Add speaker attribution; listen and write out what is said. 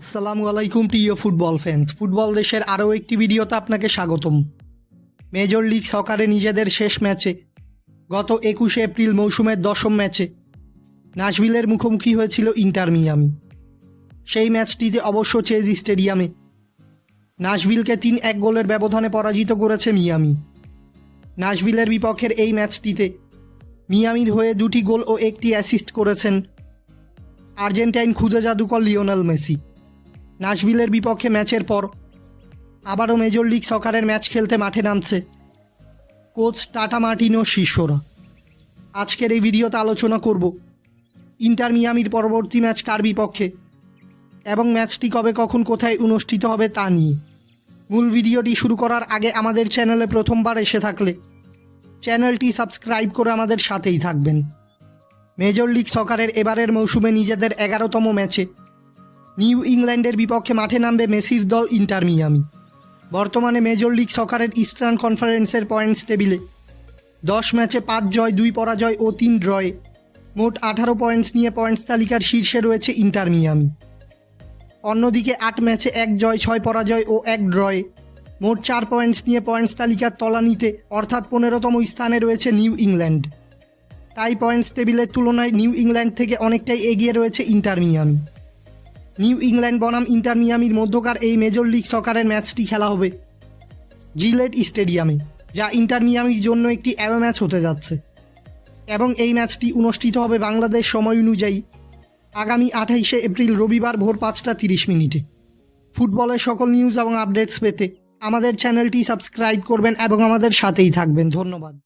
Speaker 1: আসসালামু আলাইকুম, প্রিয় ফুটবল ফ্যান্স ফুটবল দেশের আরও একটি ভিডিওতে আপনাকে স্বাগতম। মেজর লিগ সকারে নিজেদের শেষ ম্যাচে, গত একুশে এপ্রিল মৌসুমের দশম ম্যাচে নাশভিলের মুখোমুখি হয়েছিল ইন্টার মিয়ামি। সেই ম্যাচটিতে অবশ্য চেজ স্টেডিয়ামে নাশভিলকে তিন এক গোলের ব্যবধানে পরাজিত করেছে মিয়ামি। নাশভিলের বিপক্ষের এই ম্যাচটিতে মিয়ামির হয়ে দুটি গোল ও একটি অ্যাসিস্ট করেছেন আর্জেন্টাইন খুদে জাদুকর লিওনাল মেসি। নাশভিলের বিপক্ষে ম্যাচের পর আবারও মেজর লিগ সকারের ম্যাচ খেলতে মাঠে নামছে কোচ টাটা মার্টিনো শিষ্যরা। আজকের এই ভিডিওতে আলোচনা করব ইন্টার মিয়ামির পরবর্তী ম্যাচ কার বিপক্ষে এবং ম্যাচটি কবে কখন কোথায় অনুষ্ঠিত হবে তা নিয়ে। মূল ভিডিওটি শুরু করার আগে আমাদের চ্যানেলে প্রথমবার এসে থাকলে চ্যানেলটি সাবস্ক্রাইব করে আমাদের সাথেই থাকবেন। মেজর লিগ সকারের এবারের মৌসুমে নিজেদের এগারোতম ম্যাচে নিউ ইংল্যান্ডের বিপক্ষে মাঠে নামবে মেসির দল ইন্টার মিয়ামি। বর্তমানে মেজর লিগ সকারের ইস্টার্ন কনফারেন্সের পয়েন্টস টেবিলে। দশ ম্যাচে পাঁচ জয়, দুই পরাজয় ও তিন ড্রয়ে। মোট আঠারো পয়েন্টস নিয়ে পয়েন্টস তালিকার শীর্ষে রয়েছে ইন্টার মিয়ামি। অন্যদিকে আট ম্যাচে এক জয়, ছয় পরাজয় ও এক ড্রয়ে। মোট চার পয়েন্টস নিয়ে পয়েন্টস তালিকার তলানিতে, অর্থাৎ পনেরোতম স্থানে রয়েছে নিউ ইংল্যান্ড। তাই পয়েন্টস টেবিলের তুলনায় নিউ ইংল্যান্ড থেকে অনেকটাই এগিয়ে রয়েছে ইন্টার মিয়ামি। নিউ ইংল্যান্ড বনাম ইন্টার মিয়ামির মধ্যকার এই মেজর লিগ সকারের ম্যাচটি খেলা হবে জিলেট স্টেডিয়ামে, যা ইন্টার মিয়ামির জন্য একটি অ্যারো ম্যাচ হতে যাচ্ছে। এবং এই ম্যাচটি অনুষ্ঠিত হবে বাংলাদেশ সময় অনুযায়ী আগামী আঠাইশে এপ্রিল রবিবার ভোর পাঁচটা তিরিশ মিনিটে। ফুটবলের সকল নিউজ এবং আপডেটস পেতে আমাদের চ্যানেলটি সাবস্ক্রাইব করবেন এবং আমাদের সাথেই থাকবেন। ধন্যবাদ।